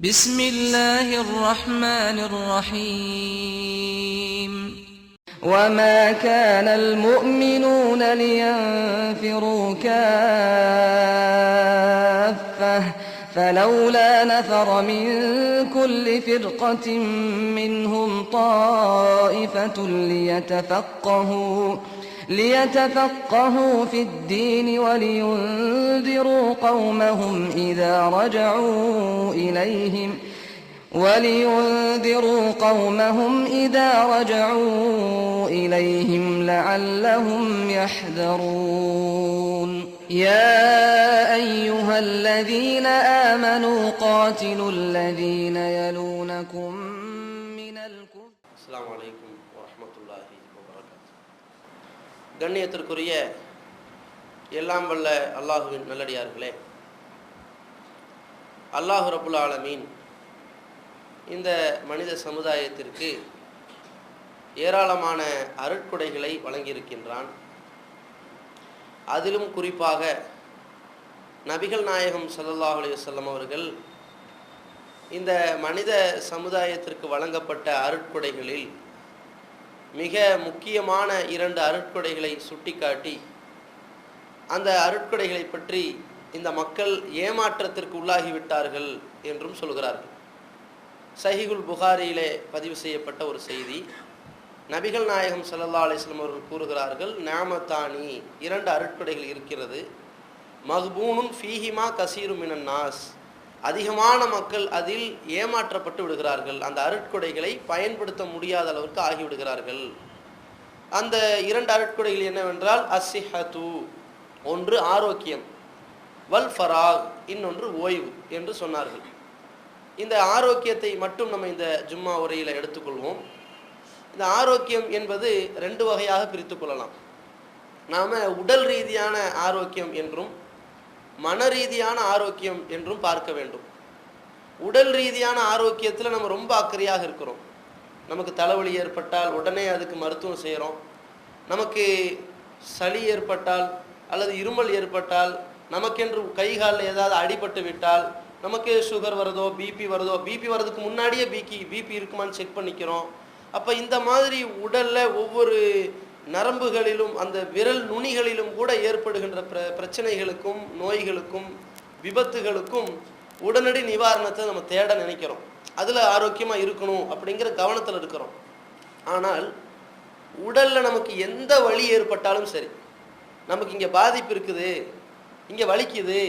بسم الله الرحمن الرحيم وما كان المؤمنون لينفروا كافة فلولا نفر من كل فرقة منهم طائفة ليتفقهوا ليتفقهوا في الدين ولينذروا قومهم إذا رجعوا إليهم ولينذروا قومهم إذا رجعوا إليهم لعلهم يحذرون. يا أيها الذين آمنوا قاتلوا الذين يلونكم கண்ணியத்திற்குரிய எல்லாம் வல்ல அல்லாஹுவின் நல்லடியார்களே. அல்லாஹு ரபுல் ஆலமீன் இந்த மனித சமுதாயத்திற்கு ஏராளமான அருட்கொடைகளை வழங்கியிருக்கின்றான். அதிலும் குறிப்பாக நபிகள் நாயகம் சல்லாஹ் அலைஹி அவர்கள் இந்த மனித சமுதாயத்திற்கு வழங்கப்பட்ட அருட்கொடைகளில் மிக முக்கியமான இரண்டு அருட்கொடைகளை சுட்டிக்காட்டி அந்த அருட்கொடைகளை பற்றி இந்த மக்கள் ஏமாற்றத்திற்கு உள்ளாகிவிட்டார்கள் என்றும் சொல்கிறார்கள். சஹிகுல் புகாரியிலே பதிவு செய்யப்பட்ட ஒரு செய்தி நபிகள் நாயகம் சல்லா அலைஹி அவர்கள் கூறுகிறார்கள் நாமத்தானி இரண்டு அருட்கொடைகள் இருக்கிறது. மஹ்பூனும் ஃபீஹிமா கசீரும் நாஸ். அதிகமான மக்கள் அதில் ஏமாற்றப்பட்டு விடுகிறார்கள். அந்த அருட்கொடைகளை பயன்படுத்த முடியாத அளவிற்கு ஆகிவிடுகிறார்கள். அந்த இரண்டு அருட்கொடைகள் என்னவென்றால் அசிஹது ஒன்று ஆரோக்கியம் வல் ஃபராக் இன்னொன்று ஓய்வு என்று சொன்னார்கள். இந்த ஆரோக்கியத்தை மட்டும் நம்ம இந்த ஜும்மா உரையில் எடுத்துக்கொள்வோம். இந்த ஆரோக்கியம் என்பது ரெண்டு வகையாக பிரித்து கொள்ளலாம். நாம் உடல் ரீதியான ஆரோக்கியம் என்றும் மன ரீதியான ஆரோக்கியம் என்றும் பார்க்க வேண்டும். உடல் ரீதியான ஆரோக்கியத்தில் நம்ம ரொம்ப அக்கறையாக இருக்கிறோம். நமக்கு தலைவலி ஏற்பட்டால் உடனே அதுக்கு மருத்துவம் செய்கிறோம் நமக்கு சளி ஏற்பட்டால் அல்லது இருமல் ஏற்பட்டால் நமக்கென்று கை காலில் ஏதாவது அடிபட்டு விட்டால் நமக்கு சுகர் வருதோ பிபி வருதோ பிபி வர்றதுக்கு முன்னாடியே பிபி பிபி இருக்குமான்னு செக் பண்ணிக்கிறோம். அப்போ இந்த மாதிரி உடலில் ஒவ்வொரு நரம்புகளிலும் அந்த விரல் நுனிகளிலும் கூட ஏற்படுகின்ற பிர பிரச்சனைகளுக்கும் நோய்களுக்கும் விபத்துகளுக்கும் உடனடி நிவாரணத்தை நம்ம தேட நினைக்கிறோம். அதில் ஆரோக்கியமாக இருக்கணும் அப்படிங்கிற கவனத்தில் இருக்கிறோம். ஆனால் உடலில் நமக்கு எந்த வலி ஏற்பட்டாலும் சரி நமக்கு இங்கே பாதிப்பு இருக்குது இங்கே வலிக்குது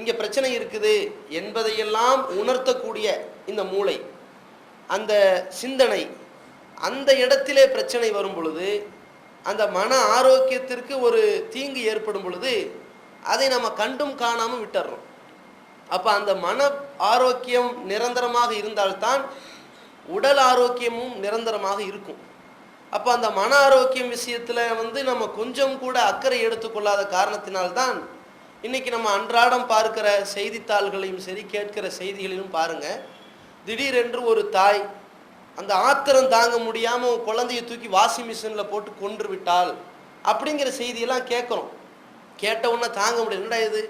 இங்கே பிரச்சனை இருக்குது என்பதையெல்லாம் உணர்த்தக்கூடிய இந்த மூளை அந்த சிந்தனை அந்த இடத்திலே பிரச்சனை வரும் பொழுது அந்த மன ஆரோக்கியத்திற்கு ஒரு தீங்கு ஏற்படும் பொழுது அதை நம்ம கண்டும் காணாமல் விட்டுறோம். அப்போ அந்த மன ஆரோக்கியம் நிரந்தரமாக இருந்தால்தான் உடல் ஆரோக்கியமும் நிரந்தரமாக இருக்கும். அப்போ அந்த மன ஆரோக்கியம் விஷயத்தில் வந்து நம்ம கொஞ்சம் கூட அக்கறை எடுத்துக்கொள்ளாத காரணத்தினால்தான் இன்னைக்கு நம்ம அன்றாடம் பார்க்கிற செய்தித்தாள்களையும் சரி கேட்கிற செய்திகளிலும் பாருங்கள் திடீரென்று ஒரு தாய் அந்த ஆத்திரம் தாங்க முடியாமல் குழந்தைய தூக்கி வாஷிங் மிஷினில் போட்டு கொன்று விட்டால் அப்படிங்கிற செய்தியெல்லாம் கேட்குறோம். கேட்ட உடனே தாங்க முடியல. என்னடா இது?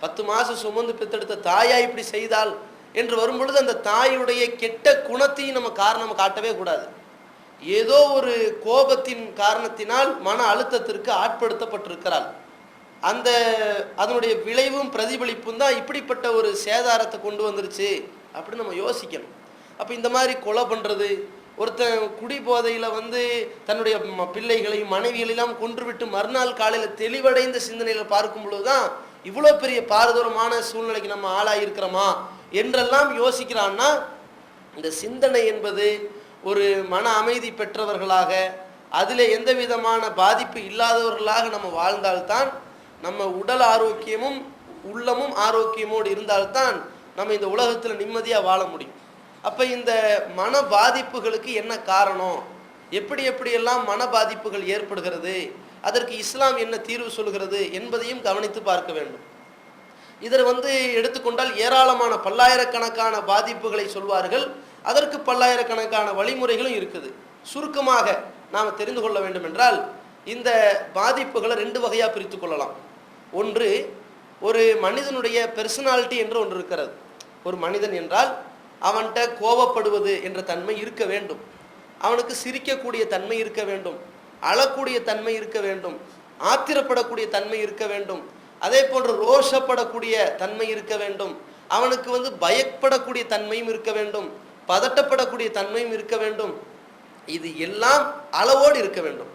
பத்து மாதம் சுமந்து பெத்தெடுத்த தாயா இப்படி செய்தால்? என்று வரும்பொழுது அந்த தாயுடைய கெட்ட குணத்தையும் நம்ம காரணம் காட்டவே கூடாது. ஏதோ ஒரு கோபத்தின் காரணத்தினால் மன அழுத்தத்திற்கு ஆட்படுத்தப்பட்டிருக்கிறாள். அந்த அதனுடைய விளைவும் பிரதிபலிப்பும் தான் இப்படிப்பட்ட ஒரு சேதாரத்தை கொண்டு வந்துருச்சு அப்படின்னு நம்ம யோசிக்கணும். அப்போ இந்த மாதிரி கொலை பண்ணுறது ஒருத்தன் குடி போதையில் வந்து தன்னுடைய ம- பிள்ளைகளையும் மனைவிகளெல்லாம் கொன்றுவிட்டு மறுநாள் காலையில் தெளிவடைந்த சிந்தனையில் பார்க்கும் பொழுது தான் இவ்வளோ பெரிய பாரதூரமான சூழ்நிலைக்கு நம்ம ஆளாயிருக்கிறோமா என்றெல்லாம் யோசிக்கிறான்னா இந்த சிந்தனை என்பது ஒரு மன அமைதி பெற்றவர்களாக அதில் எந்த விதமான பாதிப்பு இல்லாதவர்களாக நம்ம வாழ்ந்தால்தான் நம்ம உடல் ஆரோக்கியமும் உள்ளமும் ஆரோக்கியமோடு இருந்தால்தான் நம்ம இந்த உலகத்தில் நிம்மதியாக வாழ முடியும். அப்போ இந்த மன பாதிப்புகளுக்கு என்ன காரணம்? எப்படி எப்படியெல்லாம் மன பாதிப்புகள் ஏற்படுகிறது? அதற்கு இஸ்லாம் என்ன தீர்வு சொல்கிறது என்பதையும் கவனித்து பார்க்க வேண்டும். இதில் வந்து எடுத்துக்கொண்டால் ஏராளமான பல்லாயிரக்கணக்கான பாதிப்புகளை சொல்வார்கள். அதற்கு பல்லாயிரக்கணக்கான வழிமுறைகளும் இருக்குது. சுருக்கமாக நாம் தெரிந்து கொள்ள வேண்டும் என்றால் இந்த பாதிப்புகளை ரெண்டு வகையாக பிரித்து கொள்ளலாம். ஒன்று ஒரு மனிதனுடைய பெர்சனாலிட்டி என்று ஒன்று இருக்கிறது. ஒரு மனிதன் என்றால் அவன்கிட்ட கோவப்படுவது என்ற தன்மை இருக்க வேண்டும். அவனுக்கு சிரிக்கக்கூடிய தன்மை இருக்க வேண்டும். அழக்கூடிய தன்மை இருக்க வேண்டும். ஆத்திரப்படக்கூடிய தன்மை இருக்க வேண்டும். அதே போன்று ரோஷப்படக்கூடிய தன்மை இருக்க வேண்டும். அவனுக்கு வந்து பயப்படக்கூடிய தன்மையும் இருக்க வேண்டும். பதட்டப்படக்கூடிய தன்மையும் இருக்க வேண்டும். இது எல்லாம் அளவோடு இருக்க வேண்டும்.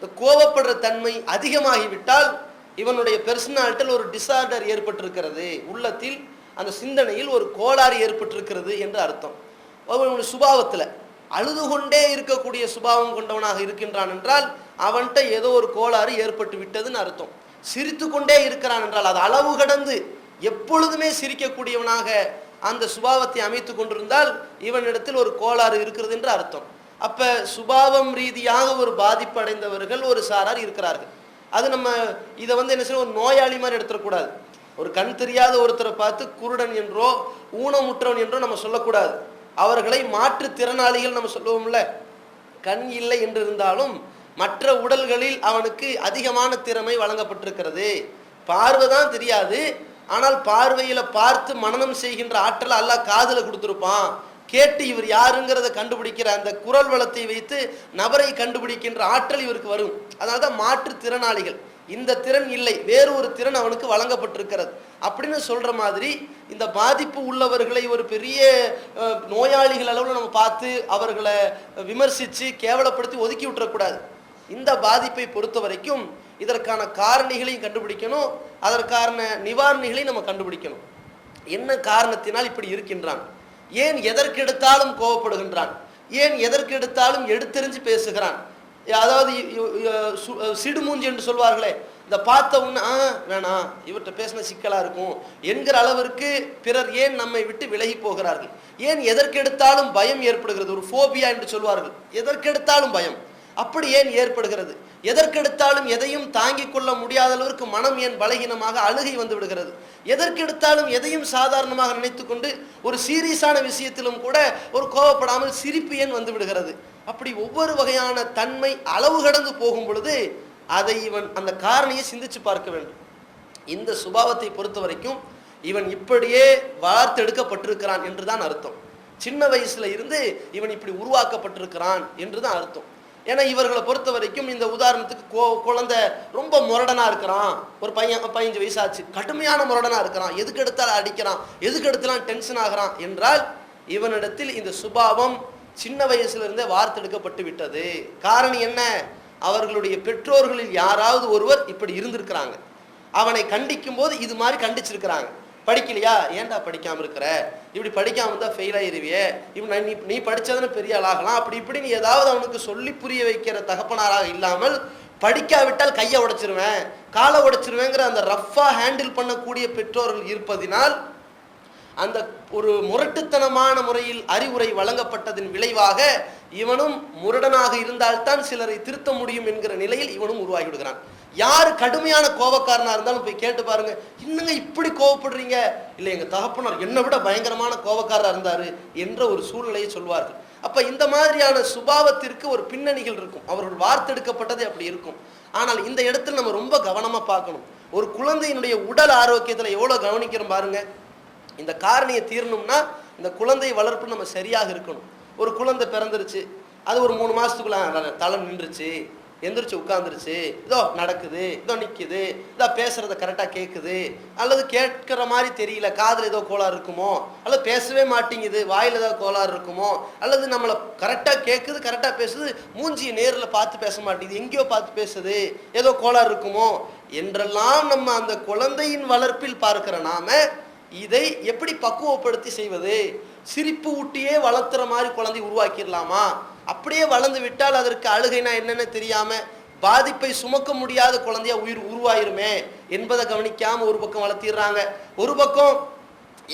இந்த கோபப்படுற தன்மை அதிகமாகிவிட்டால் இவனுடைய பெர்சனாலிட்டியில் ஒரு டிசார்டர் ஏற்பட்டிருக்கிறது. உள்ளத்தில் அந்த சிந்தனையில் ஒரு கோளாறு ஏற்பட்டிருக்கிறது என்று அர்த்தம். அவனுடைய சுபாவத்தில் அழுது கொண்டே இருக்கக்கூடிய சுபாவம் கொண்டவனாக இருக்கின்றான் என்றால் அவன்கிட்ட ஏதோ ஒரு கோளாறு ஏற்பட்டு விட்டதுன்னு அர்த்தம். சிரித்து கொண்டே இருக்கிறான் என்றால் அது அளவு கடந்து எப்பொழுதுமே சிரிக்கக்கூடியவனாக அந்த சுபாவத்தை அமைத்து கொண்டிருந்தால் இவனிடத்தில் ஒரு கோளாறு இருக்கிறது என்று அர்த்தம். அப்ப சுபாவம் ரீதியாக ஒரு பாதிப்பு அடைந்தவர்கள் ஒரு சாரார் இருக்கிறார்கள். அது நம்ம இதை வந்து என்ன செய்யணும் ஒரு நோயாளி மாதிரி எடுத்துடக்கூடாது. ஒரு கண் தெரியாத ஒருத்தரை பார்த்து குருடன் என்றோ ஊனமுற்றவன் என்றோ நம்ம சொல்லக்கூடாது. அவர்களை மாற்றுத்திறனாளிகள் நம்ம சொல்லுவோம்ல. கண் இல்லை என்று இருந்தாலும் மற்ற உடல்களில் அவனுக்கு அதிகமான திறமை வழங்கப்பட்டிருக்கிறது. பார்வை தான் தெரியாது. ஆனால் பார்வையில பார்த்து மனனம் செய்கின்ற ஆற்றலை அல்லாஹ் காதில் கொடுத்துருப்பான். கேட்டு இவர் யாருங்கிறத கண்டுபிடிக்கிற அந்த குரல் வளத்தை வைத்து நபரை கண்டுபிடிக்கின்ற ஆற்றல் இவருக்கு வரும். அதனால தான் மாற்றுத்திறனாளிகள் இந்த திறன் இல்லை வேறு ஒரு திறன் அவனுக்கு வழங்கப்பட்டிருக்கிறது. அப்படின்னு சொல்கிற மாதிரி இந்த பாதிப்பு உள்ளவர்களை ஒரு பெரிய நோயாளிகள் அளவில் நம்ம பார்த்து அவர்களை விமர்சித்து கேவலப்படுத்தி ஒதுக்கி விட்டுறக்கூடாது. இந்த பாதிப்பை பொறுத்த வரைக்கும் இதற்கான காரணிகளையும் கண்டுபிடிக்கணும். அதற்கான நிவாரணிகளையும் நம்ம கண்டுபிடிக்கணும். என்ன காரணத்தினால் இப்படி இருக்கின்றான்? ஏன் எதற்கெடுத்தாலும் கோவப்படுகின்றான்? ஏன் எதற்கெடுத்தாலும் எடுத்தெறிஞ்சு பேசுகிறான்? அதாவது சிடுமூஞ்சி என்று சொல்வார்களே இந்த பார்த்த உடனே ஆ வேணாம் இவர்கிட்ட பேசின சிக்கலாக இருக்கும் என்கிற அளவிற்கு பிறர் ஏன் நம்மை விட்டு விலகி போகிறார்கள்? ஏன் எதற்கெடுத்தாலும் பயம் ஏற்படுகிறது? ஒரு ஃபோபியா என்று சொல்வார்கள். எதற்கெடுத்தாலும் பயம். அப்படி ஏன் ஏற்படுகிறது? எதற்கெடுத்தாலும் எதையும் தாங்கிக் கொள்ள முடியாத அளவிற்கு மனம் ஏன் பலகீனமாக அழுகை வந்து விடுகிறது? எதற்கெடுத்தாலும் எதையும் சாதாரணமாக நினைத்துக்கொண்டு ஒரு சீரியஸான விஷயத்திலும் கூட ஒரு கோவப்படாமல் சிரிப்பு ஏன் வந்து விடுகிறது? அப்படி ஒவ்வொரு வகையான தன்மை அளவு கடந்து போகும் பொழுது அதை இவன் அந்த காரணியை சிந்திச்சு பார்க்க வேண்டும். இந்த சுபாவத்தை பொறுத்த வரைக்கும் இவன் இப்படியே வார்த்தெடுக்கப்பட்டிருக்கிறான் என்றுதான் அர்த்தம். சின்ன வயசுல இருந்து இவன் இப்படி உருவாக்கப்பட்டிருக்கிறான் என்றுதான் அர்த்தம். ஏன்னா இவர்களை பொறுத்த வரைக்கும் இந்த உதாரணத்துக்கு கோ குழந்தை ரொம்ப முரடனாக இருக்கிறான். ஒரு பையன் பதினஞ்சு வயசாச்சு. கடுமையான முரடனாக இருக்கிறான். எதுக்கு எடுத்தாலும் அடிக்கிறான். எதுக்கு எடுத்தாலும் டென்ஷன் ஆகிறான் என்றால் இவனிடத்தில் இந்த சுபாவம் சின்ன வயசுலேருந்தே வார்த்தெடுக்கப்பட்டு விட்டது. காரணம் என்ன? அவர்களுடைய பெற்றோர்களில் யாராவது ஒருவர் இப்படி இருந்திருக்கிறாங்க. அவனை கண்டிக்கும் போது இது மாதிரி கண்டிச்சிருக்கிறாங்க. படிக்கலையா? ஏன்டா படிக்காமல் இருக்கிற? இப்படி படிக்காம இருந்தால் ஃபெயில் ஆயிருவியே? இப்படி நீ நீ படிச்சதுன்னு பெரிய ஆளாகலாம் அப்படி இப்படி நீ ஏதாவது அவனுக்கு சொல்லி புரிய வைக்கிற தகப்பனாராக இல்லாமல் படிக்காவிட்டால் கையை உடைச்சிருவேன் காலை உடைச்சிருவேங்கிற அந்த ரஃப்பாக ஹேண்டில் பண்ணக்கூடிய பெற்றோர்கள் இருப்பதினால் அந்த ஒரு முரட்டுத்தனமான முறையில் அறிவுரை வழங்கப்பட்டதின் விளைவாக இவனும் முரடனாக இருந்தால்தான் சிலரை திருத்த முடியும் என்கிற நிலையில் இவனும் உருவாகி விடுகிறான் யார் கடுமையான கோபக்காரனா இருந்தாலும் போய் கேட்டு பாருங்க இன்னுங்க இப்படி கோவப்படுறீங்க இல்லை எங்க தகப்பனார் என்னை விட பயங்கரமான கோபக்காரரா இருந்தாரு என்ற ஒரு சூழ்நிலையை சொல்வார்கள். அப்ப இந்த மாதிரியான சுபாவத்திற்கு ஒரு பின்னணிகள் இருக்கும். அவர்கள் வார்த்தெடுக்கப்பட்டது அப்படி இருக்கும். ஆனால் இந்த இடத்துல நம்ம ரொம்ப கவனமா பார்க்கணும். ஒரு குழந்தையினுடைய உடல் ஆரோக்கியத்துல எவ்வளவு கவனிக்கிறோம் பாருங்க. இந்த காரணியை தீரணும்னா இந்த குழந்தை வளர்ப்பு நம்ம சரியாக இருக்கணும். ஒரு குழந்தை பிறந்துருச்சு அது ஒரு மூணு மாதத்துக்குள்ள தலை நின்றுச்சு எந்திரிச்சு உட்காந்துருச்சு இதோ நடக்குது இதோ நிற்குது இதோ பேசுறத கரெக்டாக கேட்குது அல்லது கேட்குற மாதிரி தெரியல காதில் ஏதோ கோளாறு இருக்குமோ அல்லது பேசவே மாட்டேங்குது வாயில் ஏதோ கோளாறு இருக்குமோ அல்லது நம்மளை கரெக்டாக கேட்குது கரெக்டாக பேசுது மூஞ்சியை நேரில் பார்த்து பேச மாட்டேங்குது எங்கேயோ பார்த்து பேசுது ஏதோ கோளாறு இருக்குமோ என்றெல்லாம் நம்ம அந்த குழந்தையின் வளர்ப்பில் பார்க்குற நாம இதை எப்படி பக்குவப்படுத்தி செய்வது? சிரிப்பு ஊட்டியே வளர்த்துற மாதிரி குழந்தை உருவாக்கிடலாமா? அப்படியே வளர்ந்து விட்டால் அதற்கு அழுகைனா என்னென்னு தெரியாம பாதிப்பை சுமக்க முடியாத குழந்தையா உயிர் உருவாயிருமே என்பதை கவனிக்காம ஒரு பக்கம் வளர்த்திடுறாங்க. ஒரு பக்கம்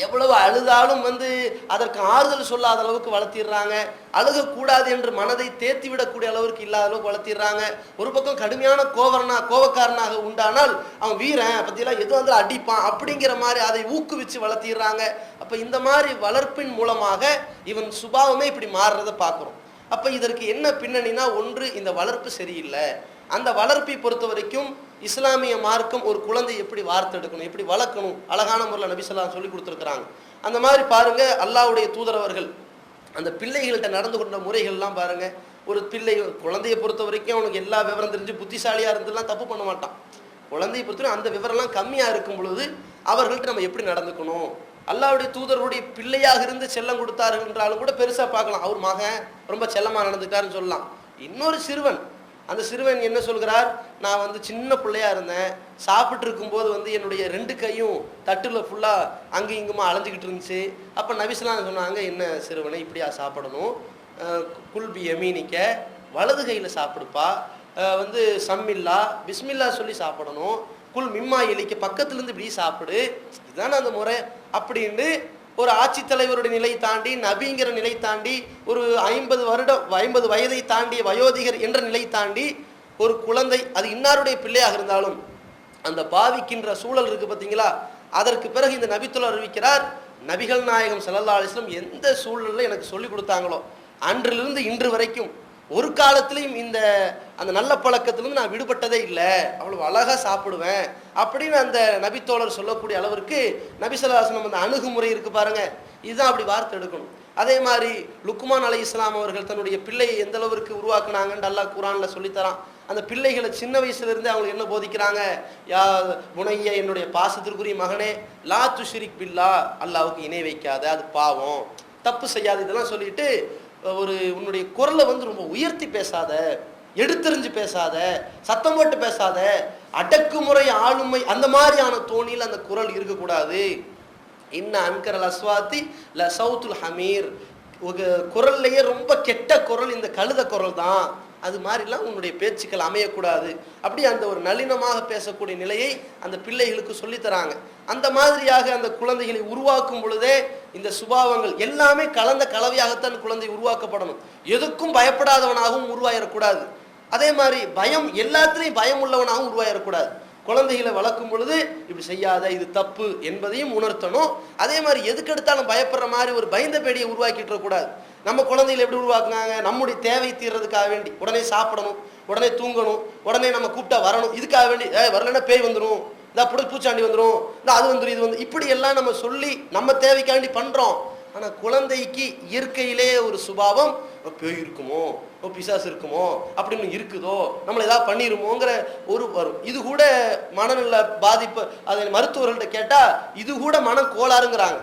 எவ்வளவு அழுதாலும் வந்து அதற்கு ஆறுதல் சொல்லாத அளவுக்கு வளர்த்திடுறாங்க. அழுகக்கூடாது என்று மனதை தேத்தி விடக்கூடிய அளவுக்கு இல்லாத அளவுக்கு வளர்த்திடுறாங்க. ஒரு பக்கம் கடுமையான கோவரனா கோவக்காரனாக உண்டானால் அவன் வீரன் பற்றிலாம் எது வந்து அடிப்பான் அப்படிங்கிற மாதிரி அதை ஊக்குவிச்சு வளர்த்திடுறாங்க. அப்போ இந்த மாதிரி வளர்ப்பின் மூலமாக இவன் சுபாவமே இப்படி மாறுறதை பார்க்குறோம். அப்போ இதற்கு என்ன பின்னணினா ஒன்று இந்த வளர்ப்பு சரியில்லை. அந்த வளர்ப்பை பொறுத்த வரைக்கும் இஸ்லாமிய மார்க்கம் ஒரு குழந்தை எப்படி வார்த்தெடுக்கணும் எப்படி வளர்க்கணும் அழகான முறையில் நபிசல்லாம் சொல்லி கொடுத்துருக்குறாங்க. அந்த மாதிரி பாருங்க அல்லாவுடைய தூதரவர்கள் அந்த பிள்ளைகள்கிட்ட நடந்து கொண்ட முறைகள்லாம் பாருங்க ஒரு பிள்ளை குழந்தையை பொறுத்த வரைக்கும் அவனுக்கு எல்லா விவரம் தெரிஞ்சு புத்திசாலியா இருந்தெல்லாம் தப்பு பண்ண மாட்டான். குழந்தையை பொறுத்தவரை அந்த விவரம்லாம் கம்மியா இருக்கும் பொழுது அவர்கள்ட்ட நம்ம எப்படி நடந்துக்கணும்? அல்லாவுடைய தூதருடைய பிள்ளையாக இருந்து செல்லம் கொடுத்தார்கள் என்றாலும் கூட பெருசா பார்க்கலாம். அவர் மகன் ரொம்ப செல்லமா நடந்துட்டாருன்னு சொல்லலாம். இன்னொரு சிறுவன் அந்த சிறுவன் என்ன சொல்கிறார்? நான் வந்து சின்ன பிள்ளையா இருந்தேன். சாப்பிட்டு இருக்கும்போது வந்து என்னுடைய ரெண்டு கையும் தட்டுல ஃபுல்லா அங்கும் இங்குமா அலைஞ்சிக்கிட்டு இருந்துச்சு. அப்ப நபிஸ்லாம் சொன்னாங்க என்ன சிறுவனை இப்படியா சாப்பிடணும்? குல்பி எமீனிக்க வலது கையில சாப்பிடுப்பா. வந்து சம்மில்லா பிஸ்மில்லா சொல்லி சாப்பிடணும். குல் மிம்மா எலிக்க பக்கத்துல இருந்து இப்படி சாப்பிடு. இதுதானே அந்த முறை? அப்படின்னு ஒரு ஆட்சித்தலைவருடைய நிலை தாண்டி நபிங்கிற நிலை தாண்டி ஒரு ஐம்பது வருடம் ஐம்பது வயதை தாண்டிய வயோதிகர் என்ற நிலை தாண்டி ஒரு குழந்தை அது இன்னாருடைய பிள்ளையாக இருந்தாலும் அந்த பாவிக்கின்ற சூழல் இருக்கு பார்த்தீங்களா? அதற்கு பிறகு இந்த நபித்துள்ள அறிவிக்கிறார் நபிகள் நாயகம் செல்லல்லா அலிஸ்லம் எந்த சூழலில் எனக்கு சொல்லி கொடுத்தாங்களோ அன்றிலிருந்து இன்று வரைக்கும் ஒரு காலத்திலையும் இந்த அந்த நல்ல பழக்கத்திலிருந்து நான் விடுபட்டதே இல்லை. அவ்வளவு அழகாக சாப்பிடுவேன். அப்படின்னு அந்த நபித்தோழர் சொல்லக்கூடிய அளவிற்கு நபிசல்லாசனம் அந்த அணுகுமுறை இருக்கு பாருங்க. இதுதான் அப்படி வார்த்தை எடுக்கணும். அதே மாதிரி லுக்குமான் அலை இஸ்லாம் அவர்கள் தன்னுடைய பிள்ளையை எந்த அளவிற்கு உருவாக்குனாங்கன்னு அல்லாஹ் குரான்ல சொல்லித்தரான். அந்த பிள்ளைகளை சின்ன வயசுலேருந்து அவங்களுக்கு என்ன போதிக்கிறாங்க? யா உனைய என்னுடைய பாசத்திற்குரிய மகனே லா துஷிரிக் பில்லா அல்லாவுக்கு இணை வைக்காத அது பாவம். தப்பு செய்யாது இதெல்லாம் சொல்லிட்டு ஒரு உன்னுடைய குரலை வந்து ரொம்ப உயர்த்தி பேசாத எடுத்தெறிஞ்சு பேசாத சத்தம் போட்டு பேசாத அடக்குமுறை ஆளுமை அந்த மாதிரியான தோணியில் அந்த குரல் இருக்கக்கூடாது. இன்ன அன்கரல் அஸ்வாத்தி ல சவுத்துல் ஹமீர். குரல்லையே ரொம்ப கெட்ட குரல் இந்த கழுத குரல் தான். அது மாதிரிலாம் உன்னுடைய பேச்சுக்கள் அமையக்கூடாது. அப்படி அந்த ஒரு நளினமாக பேசக்கூடிய நிலையை அந்த பிள்ளைகளுக்கு சொல்லித் தராங்க அந்த மாதிரியாக அந்த குழந்தைகளை உருவாக்கும் பொழுதே இந்த சுபாவங்கள் எல்லாமே கலந்த கலவையாகத்தான் குழந்தை உருவாக்கப்படணும். எதுக்கும் பயப்படாதவனாகவும் உருவாயிடக்கூடாது அதே மாதிரி பயம் எல்லாத்துலேயும் பயம் உள்ளவனாகவும் உருவாயிடக்கூடாது குழந்தைகளை வளர்க்கும் பொழுது இப்படி செய்யாத இது தப்பு என்பதையும் உணர்த்தணும். அதே மாதிரி எதுக்கெடுத்தாலும் பயப்படுற மாதிரி ஒரு பயந்த பேடியை உருவாக்கிட்டு கூடாது நம்ம குழந்தைகளை எப்படி உருவாக்குனாங்க? நம்முடைய தேவை தீர்றதுக்காக வேண்டி. உடனே சாப்பிடணும் உடனே தூங்கணும் உடனே நம்ம கூப்பிட்டா வரணும். இதுக்காக வேண்டி ஏ வரலன்னா பேய் வந்துடும் இந்த புடல் பூச்சாண்டி வந்துடும் இந்த அது வந்துடும் இது வந்து இப்படி எல்லாம் நம்ம சொல்லி நம்ம தேவைக்காண்டி பண்றோம். ஆனா குழந்தைக்கு இயற்கையிலே ஒரு சுபாவம் பேய் இருக்குமோ? ஓ பிசாசு இருக்குமோ? அப்படின்னு இருக்குதோ? நம்மளை ஏதாவது பண்ணிருமோங்கிற ஒரு வரும். இது கூட மனநல பாதிப்பு அதை மருத்துவர்கள்ட்ட கேட்டா இது கூட மன கோளாறுங்கிறாங்க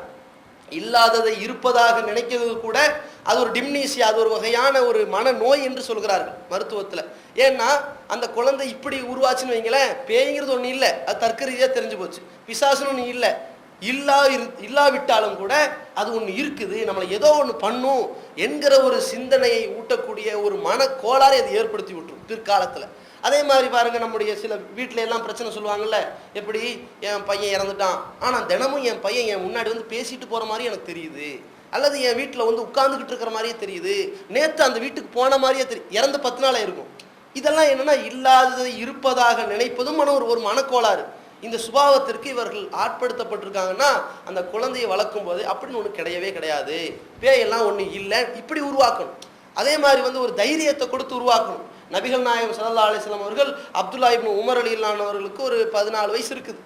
இல்லாததை இருப்பதாக நினைக்கிறது கூட அது ஒரு டிம்னீசியா அது ஒரு வகையான ஒரு மன நோய் என்று சொல்கிறார்கள் மருத்துவத்தில். ஏன்னா அந்த குழந்தை இப்படி உருவாச்சுன்னு வைங்களேன் பேய்ங்கிறது ஒன்று இல்லை. அது தர்க்க ரீதியாக தெரிஞ்சு போச்சு. பிசாசுன்னு ஒன்று இல்லை. இல்லா இரு இல்லாவிட்டாலும் கூட அது ஒன்று இருக்குது. நம்மளை ஏதோ ஒன்று பண்ணும் என்கிற ஒரு சிந்தனையை ஊட்டக்கூடிய ஒரு மனக்கோளாறை அது ஏற்படுத்தி விட்டுரும் பிற்காலத்தில். அதே மாதிரி பாருங்க நம்முடைய சில வீட்டில எல்லாம் பிரச்சனை சொல்லுவாங்கல்ல எப்படி என் பையன் இறந்துட்டான் ஆனால் தினமும் என் பையன் என் முன்னாடி வந்து பேசிட்டு போற மாதிரி எனக்கு தெரியுது. அல்லது என் வீட்டில் வந்து உட்காந்துக்கிட்டு இருக்கிற மாதிரியே தெரியுது. நேற்று அந்த வீட்டுக்கு போன மாதிரியே தெரியும் இறந்து பத்து நாளாக இருக்கும் இதெல்லாம் என்னென்னா இல்லாததை இருப்பதாக நினைப்பதும் மன ஒரு ஒரு மனக்கோளாறு. இந்த சுபாவத்திற்கு இவர்கள் ஆட்படுத்தப்பட்டிருக்காங்கன்னா அந்த குழந்தையை வளர்க்கும் போது அப்படின்னு ஒன்று கிடையவே கிடையாது. பேயெல்லாம் ஒன்று இல்லை. இப்படி உருவாக்கணும். அதே மாதிரி வந்து ஒரு தைரியத்தை கொடுத்து உருவாக்கணும். நபிகள் நாயகம் சல்லா அலிஸ்லாம் அவர்கள் அப்துல்லா இப்னு உமர் அலி இல்லானவர்களுக்கு ஒரு பதினாலு வயசு இருக்குது.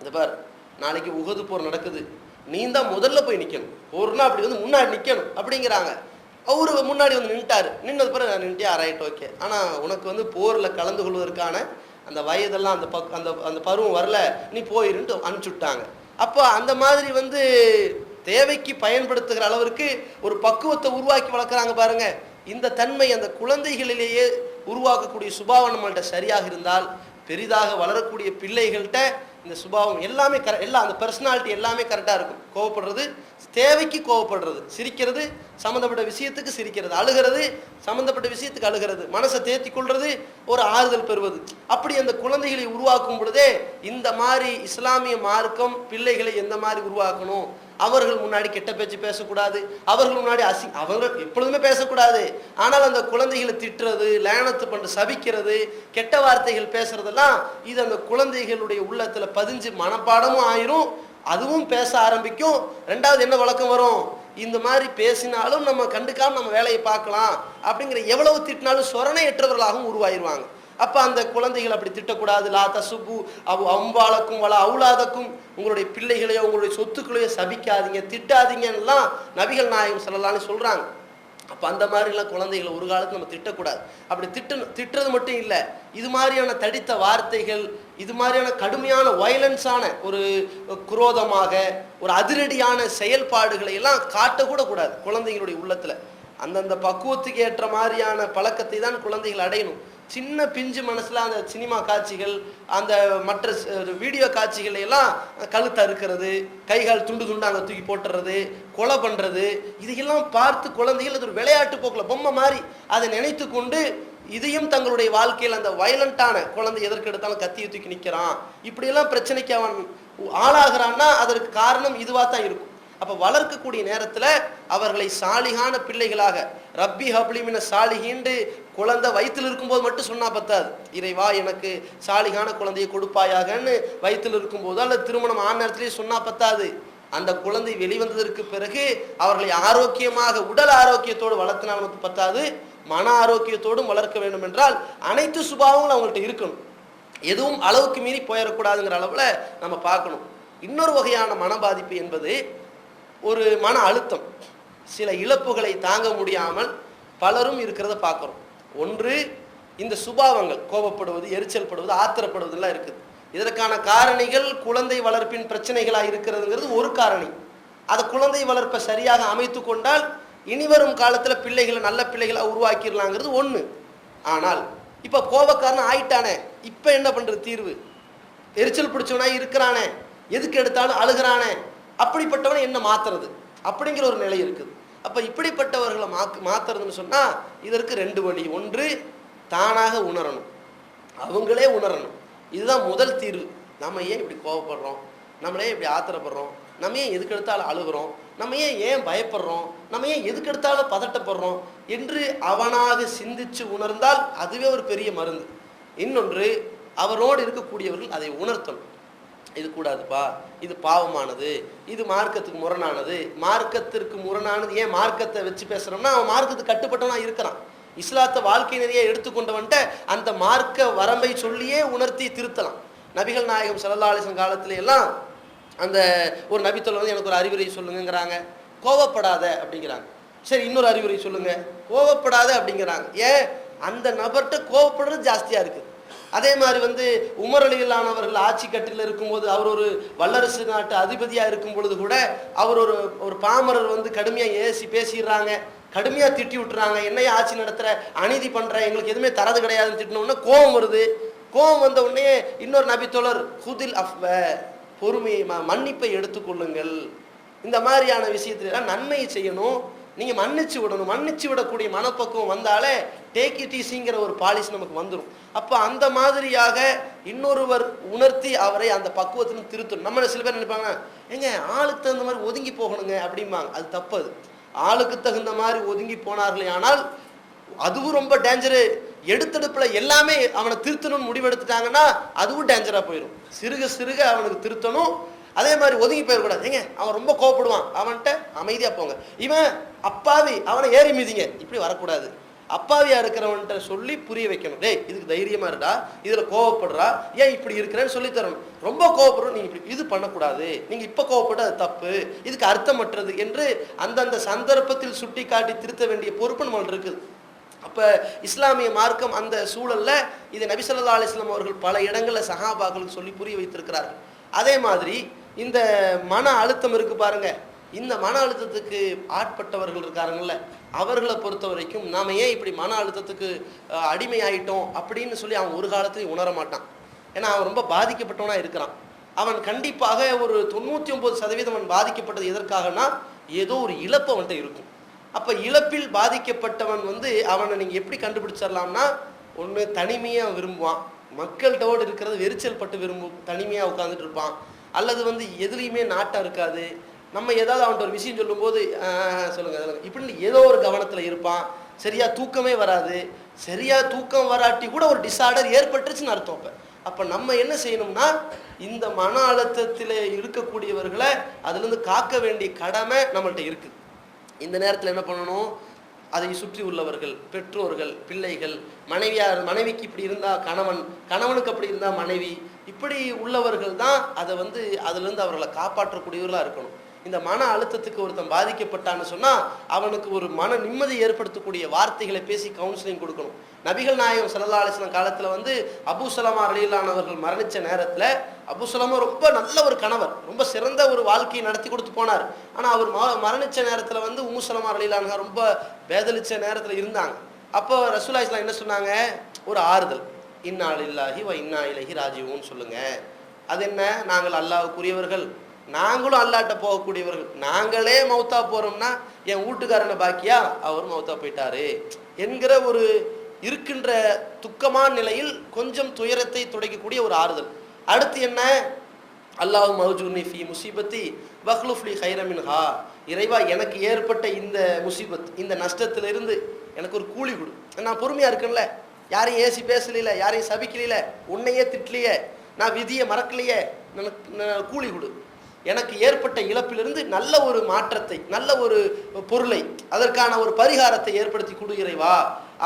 இந்த பார் நாளைக்கு உகது போர் நடக்குது. நீ தான் முதல்ல போய் நிற்கணும் போர்னா அப்படி வந்து முன்னாடி நிற்கணும் அப்படிங்கிறாங்க. அவரு முன்னாடி வந்து நின்ட்டார். நின்னது பிறகு நான் நின்ட்டே ஆராயிட்டு ஓகே ஆனால் உனக்கு வந்து போரில் கலந்து கொள்வதற்கான அந்த வயதெல்லாம் அந்த பக் அந்த அந்த பருவம் வரல நீ போயிருன்ட்டு அனுப்பிச்சுட்டாங்க. அப்போ அந்த மாதிரி வந்து தேவைக்கு பயன்படுத்துகிற அளவிற்கு ஒரு பக்குவத்தை உருவாக்கி வளர்க்குறாங்க பாருங்க. இந்த தன்மை அந்த குழந்தைகளிலேயே உருவாக்கக்கூடிய சுபாவம் நம்மள்கிட்ட சரியாக இருந்தால் பெரிதாக வளரக்கூடிய பிள்ளைகள்கிட்ட இந்த சுபாவம் எல்லாமே கர எல்லாம் அந்த பர்சனாலிட்டி எல்லாமே கரெக்டாக இருக்கும். கோவப்படுறது தேவைக்கு கோவப்படுறது சிரிக்கிறது சம்மந்தப்பட்ட விஷயத்துக்கு சிரிக்கிறது அழுகிறது சம்மந்தப்பட்ட விஷயத்துக்கு அழுகிறது மனசை தேர்த்தி கொள்வது ஒரு ஆறுதல் பெறுவது. அப்படி அந்த குழந்தைகளை உருவாக்கும் பொழுதே இந்த மாதிரி இஸ்லாமிய மார்க்கம் பிள்ளைகளை எந்த மாதிரி உருவாக்கணும்? அவர்கள் முன்னாடி கெட்ட பேச்சு பேசக்கூடாது. அவர்கள் முன்னாடி அசி அவர்கள் எப்பொழுதுமே பேசக்கூடாது. ஆனால் அந்த குழந்தைகளை திட்டுறது லேனத்து பண்ணு சபிக்கிறது கெட்ட வார்த்தைகள் பேசுறதெல்லாம் இது அந்த குழந்தைகளுடைய உள்ளத்துல பதிஞ்சு மனப்பாடமும் ஆயிரும். அதுவும் பேச ஆரம்பிக்கும். ரெண்டாவது என்ன வழக்கம் வரும்? இந்த மாதிரி பேசினாலும் நம்ம கண்டுக்காம நம்ம வேலையை பார்க்கலாம். அப்படிங்கிற எவ்வளவு திட்டினாலும் சொரணையற்றவர்களாகவும் உருவாயிருவாங்க. அப்போ அந்த குழந்தைகள் அப்படி திட்டக்கூடாது. லா தசுபு அவ் அம்பாளுக்கும் வள அவுலாதக்கும் உங்களுடைய பிள்ளைகளையோ உங்களுடைய சொத்துக்களையோ சபிக்காதீங்க திட்டாதீங்கன்னுலாம் நபிகள் நாயகம் சொல்லலாம்னு சொல்கிறாங்க அப்போ அந்த மாதிரிலாம் குழந்தைகளை ஒரு காலத்து நம்ம திட்டக்கூடாது. அப்படி திட்டு திட்டுறது மட்டும் இல்லை. இது மாதிரியான தடித்த வார்த்தைகள் இது மாதிரியான கடுமையான வயலன்ஸான ஒரு குரோதமாக ஒரு அதிரடியான செயல்பாடுகளை எல்லாம் காட்டக்கூட கூடாது குழந்தைங்களுடைய உள்ளத்தில். அந்தந்த பக்குவத்துக்கு ஏற்ற மாதிரியான பழக்கத்தை தான் குழந்தைகள் அடையணும். சின்ன பிஞ்சு மனசில் அந்த சினிமா காட்சிகள் அந்த மற்ற வீடியோ காட்சிகள் எல்லாம் கழுத்து அறுக்கிறது கைகால் துண்டு துண்டு அங்கே தூக்கி போட்டுறது கொலை பண்ணுறது இதையெல்லாம் பார்த்து குழந்தைகள் அது ஒரு விளையாட்டு போக்கில் பொம்மை மாதிரி. அதை நினைத்து கொண்டு இதையும் தங்களுடைய வாழ்க்கையில் அந்த வயலண்டான குழந்தை எதற்கு எடுத்தாலும் கத்தியை தூக்கி நிற்கிறான் இப்படியெல்லாம் பிரச்சனைக்கு அவன் ஆளாகிறான்னா அதற்கு காரணம் இதுவாக தான் இருக்கும். அப்போ வளர்க்கக்கூடிய நேரத்தில் அவர்களை சாலிகான பிள்ளைகளாக ரப்பி ஹப்ளிமின சாலிகின்னு குழந்தை வயிற்றில் இருக்கும்போது மட்டும் சொன்னால் பத்தாது. இறைவா எனக்கு சாலிகான குழந்தையை கொடுப்பாயாகன்னு வயிற்றில் இருக்கும்போதோ அல்லது திருமணம் ஆன நேரத்திலேயே சொன்னால் பத்தாது. அந்த குழந்தை வெளிவந்ததற்கு பிறகு அவர்களை ஆரோக்கியமாக உடல் ஆரோக்கியத்தோடு வளர்த்தினாலும் பத்தாது. மன ஆரோக்கியத்தோடும் வளர்க்க வேண்டும் என்றால் அனைத்து சுபாவங்களும் அவங்கள்ட்ட இருக்கணும். எதுவும் அளவுக்கு மீறி போயிடக்கூடாதுங்கிற அளவில் நம்ம பார்க்கணும். இன்னொரு வகையான மன பாதிப்பு என்பது ஒரு மன அழுத்தம். சில இழப்புகளை தாங்க முடியாமல் பலரும் இருக்கிறத பார்க்குறோம். ஒன்று இந்த சுபாவங்கள் கோபப்படுவது எரிச்சல் படுவது ஆத்திரப்படுவதெல்லாம் இருக்குது. இதற்கான காரணிகள் குழந்தை வளர்ப்பின் பிரச்சனைகளாக இருக்கிறதுங்கிறது ஒரு காரணி. அதை குழந்தை வளர்ப்பை சரியாக அமைத்து கொண்டால் இனிவரும் காலத்தில் பிள்ளைகளை நல்ல பிள்ளைகளாக உருவாக்கிடலாங்கிறது ஒன்று ஆனால் இப்போ கோபக்காரன் ஆயிட்டானே இப்போ என்ன பண்ணுறது தீர்வு? எரிச்சல் பிடிச்சவனா இருக்கிறானே எதுக்கு எடுத்தாலும் அழுகிறானே அப்படிப்பட்டவனை என்ன மாத்துறது? அப்படிங்கிற ஒரு நிலை இருக்குது. அப்போ இப்படிப்பட்டவர்களை மாக்கு மாத்துறதுன்னு சொன்னால் இதற்கு ரெண்டு வழி. ஒன்று தானாக உணரணும். அவங்களே உணரணும். இதுதான் முதல் தீர்வு. நம்ம ஏன் இப்படி கோவப்படுறோம்? நம்மளே இப்படி ஆத்திரப்படுறோம்? நம்ம ஏன் எதுக்கு எடுத்தாலும் அழுகிறோம்? நம்ம ஏன் ஏன் பயப்படுறோம்? நம்ம ஏன் எதுக்கு எடுத்தாலும் பதட்டப்படுறோம்? என்று அவனாக சிந்திச்சு உணர்ந்தால் அதுவே ஒரு பெரிய மருந்து. இன்னொன்று அவரோடு இருக்கக்கூடியவர்கள் அதை உணர்த்தணும். இது கூடாதுப்பா இது பாவமானது இது மார்க்கத்துக்கு முரணானது மார்க்கத்திற்கு முரணானது ஏன் மார்க்கத்தை வச்சு பேசுறோம்னா அவன் மார்க்கத்துக்கு கட்டுப்பட்டவனா இருக்கிறான். இஸ்லாத்தை வாழ்க்கை நிறைய எடுத்துக்கொண்டவன்ட்ட அந்த மார்க்க வரம்பை சொல்லியே உணர்த்தி திருத்தலாம். நபிகள் நாயகம் ஸல்லல்லாஹு காலத்துல எல்லாம் அந்த ஒரு நபித்தொல்ல வந்து எனக்கு ஒரு அறிவுரை சொல்லுங்கிறாங்க கோவப்படாத அப்படிங்கிறாங்க. சரி இன்னொரு அறிவுரை சொல்லுங்க. கோவப்படாத அப்படிங்கிறாங்க. ஏன்? அந்த நபர்கிட்ட கோவப்படுறது ஜாஸ்தியா இருக்குது அதே மாதிரி வந்து உமர் அலிகளானவர்கள் ஆட்சி கட்டில் இருக்கும்போது அவர் ஒரு வல்லரசு நாட்டு அதிபதியாக இருக்கும் பொழுது கூட அவர் ஒரு ஒரு பாமரர் வந்து கடுமையாக ஏசி பேசிடுறாங்க கடுமையாக திட்டி விட்டுறாங்க. என்னைய ஆட்சி நடத்துற அநீதி பண்ணுற எங்களுக்கு எதுவுமே தரது கிடையாதுன்னு திட்டின கோபம் வருது. கோபம் வந்த உடனே இன்னொரு நபித்தோழர் குதில் அஃப பொறுமையை ம- மன்னிப்பை எடுத்துக்கொள்ளுங்கள். இந்த மாதிரியான விஷயத்துல நன்மையை செய்யணும். நீங்கள் மன்னிச்சு விடணும். மன்னிச்சு விடக்கூடிய மனப்பக்குவம் வந்தாலே டேக் இட் ஈஸிங்கிற ஒரு பாலிசி நமக்கு வந்துடும் அப்போ அந்த மாதிரியாக இன்னொருவர் உணர்த்தி அவரை அந்த பக்குவத்திலும் திருத்தணும். நம்ம சில பேர் நினைப்பாங்க ஏங்க ஆளுக்கு தகுந்த மாதிரி ஒதுங்கி போகணுங்க அப்படிம்பாங்க. அது தப்பு அது ஆளுக்கு தகுந்த மாதிரி ஒதுங்கி போனார்களே ஆனால் அதுவும் ரொம்ப டேஞ்சரு எடுத்தெடுப்பில் எல்லாமே அவனை திருத்தணும்னு முடிவெடுத்துட்டாங்கன்னா அதுவும் டேஞ்சராக போயிடும் சிறுக சிறுக அவனுக்கு திருத்தணும். அதே மாதிரி ஒதுங்கி போயிடக்கூடாது ஏங்க அவன் ரொம்ப கோவப்படுவான். அவன்கிட்ட அமைதியாக போங்க. இவன் அப்பாவி. அவனை ஏறி மீதிங்க. இப்படி வரக்கூடாது. அப்பாவியா இருக்கிறவன்ட்ட சொல்லி புரிய வைக்கணும். டேய் இதுக்கு தைரியமா இருடா இதுல கோவப்படுறா ஏன் இப்படி இருக்கிறேன்னு சொல்லி தரணும். ரொம்ப கோவப்படுறோம் நீங்க இப்படி இது பண்ணக்கூடாது. நீங்க இப்ப கோவப்பட்டு அது தப்பு. இதுக்கு அர்த்தமற்றது என்று அந்தந்த சந்தர்ப்பத்தில் சுட்டி காட்டி திருத்த வேண்டிய பொறுப்பு நம்மள்ட்ட இருக்குது. அப்ப இஸ்லாமிய மார்க்கம் அந்த சூழல்ல இதை நபிசல்லா அலிஸ்லாம் அவர்கள் பல இடங்களில் சஹாபாக்களுக்கு சொல்லி புரிய வைத்திருக்கிறார்கள். அதே மாதிரி இந்த மன அழுத்தம் இருக்கு பாருங்க. இந்த மன அழுத்தத்துக்கு ஆட்பட்டவர்கள் இருக்காருங்கல்ல அவர்களை பொறுத்த வரைக்கும் நாம் ஏன் இப்படி மன அழுத்தத்துக்கு அடிமை அடிமையாயிட்டோம் அப்படின்னு சொல்லி அவன் ஒரு காலத்துலையும் உணர மாட்டான். ஏன்னா அவன் ரொம்ப பாதிக்கப்பட்டவனா இருக்கிறான். அவன் கண்டிப்பாக ஒரு தொண்ணூற்றி ஒன்பது சதவீதம் அவன் பாதிக்கப்பட்டது எதற்காகனா ஏதோ ஒரு இழப்பு அவன்கிட்ட இருக்கும். அப்ப இழப்பில் பாதிக்கப்பட்டவன் வந்து அவனை நீங்க எப்படி கண்டுபிடிச்சிடலாம்னா ஒண்ணு தனிமையா விரும்புவான். மக்கள்கிட்டோடு இருக்கிறது வெறிச்சல் பட்டு விரும்பும் தனிமையா உட்காந்துட்டு இருப்பான். அல்லது வந்து எதுலேயுமே நாட்டம் இருக்காது. நம்ம ஏதாவது அவன்கிட்ட ஒரு விஷயம் சொல்லும்போது சொல்லுங்கள் சொல்லுங்கள் இப்படின்னு ஏதோ ஒரு கவனத்தில் இருப்பான். சரியாக தூக்கமே வராது. சரியாக தூக்கம் வராட்டி கூட ஒரு டிசார்டர் ஏற்பட்டுருச்சுன்னு அர்த்தம் இப்போ அப்போ நம்ம என்ன செய்யணும்னா இந்த மன அழுத்தத்தில் இருக்கக்கூடியவர்களை அதுலேருந்து காக்க வேண்டிய கடமை நம்மள்கிட்ட இருக்குது இந்த நேரத்தில் என்ன பண்ணணும்? அதை சுற்றி உள்ளவர்கள் பெற்றோர்கள் பிள்ளைகள் மனைவியார் மனைவிக்கு இப்படி இருந்தால் கணவன் கணவனுக்கு அப்படி இருந்தால் மனைவி இப்படி உள்ளவர்கள் தான் அதை வந்து அதுலேருந்து அவர்களை காப்பாற்றக்கூடியவர்களாக இருக்கணும். இந்த மன அழுத்தத்துக்கு ஒருத்தன் பாதிக்கப்பட்டான்னு சொன்னால் அவனுக்கு ஒரு மன நிம்மதி ஏற்படுத்தக்கூடிய வார்த்தைகளை பேசி கவுன்சிலிங் கொடுக்கணும். நபிகள் நாயகம் சல்லா அலிஸ்லாம் காலத்தில் வந்து அபு சலமா அலிலானவர்கள் மரணித்த நேரத்தில் அபு சலமா ரொம்ப நல்ல ஒரு கணவர் ரொம்ப சிறந்த ஒரு வாழ்க்கையை நடத்தி கொடுத்து போனார். ஆனால் அவர் ம மரணித்த நேரத்தில் வந்து உமுசலமா சலமா ரொம்ப வேதளிச்ச நேரத்தில் இருந்தாங்க. அப்போ ரசூலா இஸ்லாம் என்ன சொன்னாங்க? ஒரு ஆறுதல். இன்னா இல்லாஹி வ இன்னா இலகி ராஜீவுன்னு சொல்லுங்க. அது என்ன? நாங்கள் அல்லாவுக்குரியவர்கள் நாங்களும் அல்லாட்ட போகக்கூடியவர்கள். நாங்களே மௌத்தா போறோம்னா என் வீட்டுக்காரனை பாக்கியா? அவர் மௌத்தா போயிட்டாரு. என்கிற ஒரு இருக்கின்ற துக்கமான நிலையில் கொஞ்சம் துயரத்தை துடைக்கக்கூடிய ஒரு ஆறுதல். அடுத்து என்ன? அல்லாஹ் மௌஜூனி ஃபி முசீபத்தி வஹ்லுஃப்லி ஹைரமின் ஹா இறைவா எனக்கு ஏற்பட்ட இந்த முசீபத் இந்த நஷ்டத்திலிருந்து எனக்கு ஒரு கூலி கொடு. நான் பொறுமையாக இருக்கேன்ல. யாரையும் ஏசி பேசலையில யாரையும் சபிக்கலையில உன்னையே திட்டலையே நான் விதியை மறக்கலையே எனக்கு கூலி கொடு. எனக்கு ஏற்பட்ட இழப்பிலிருந்து நல்ல ஒரு மாற்றத்தை நல்ல ஒரு பொருளை அதற்கான ஒரு பரிகாரத்தை ஏற்படுத்தி கொடு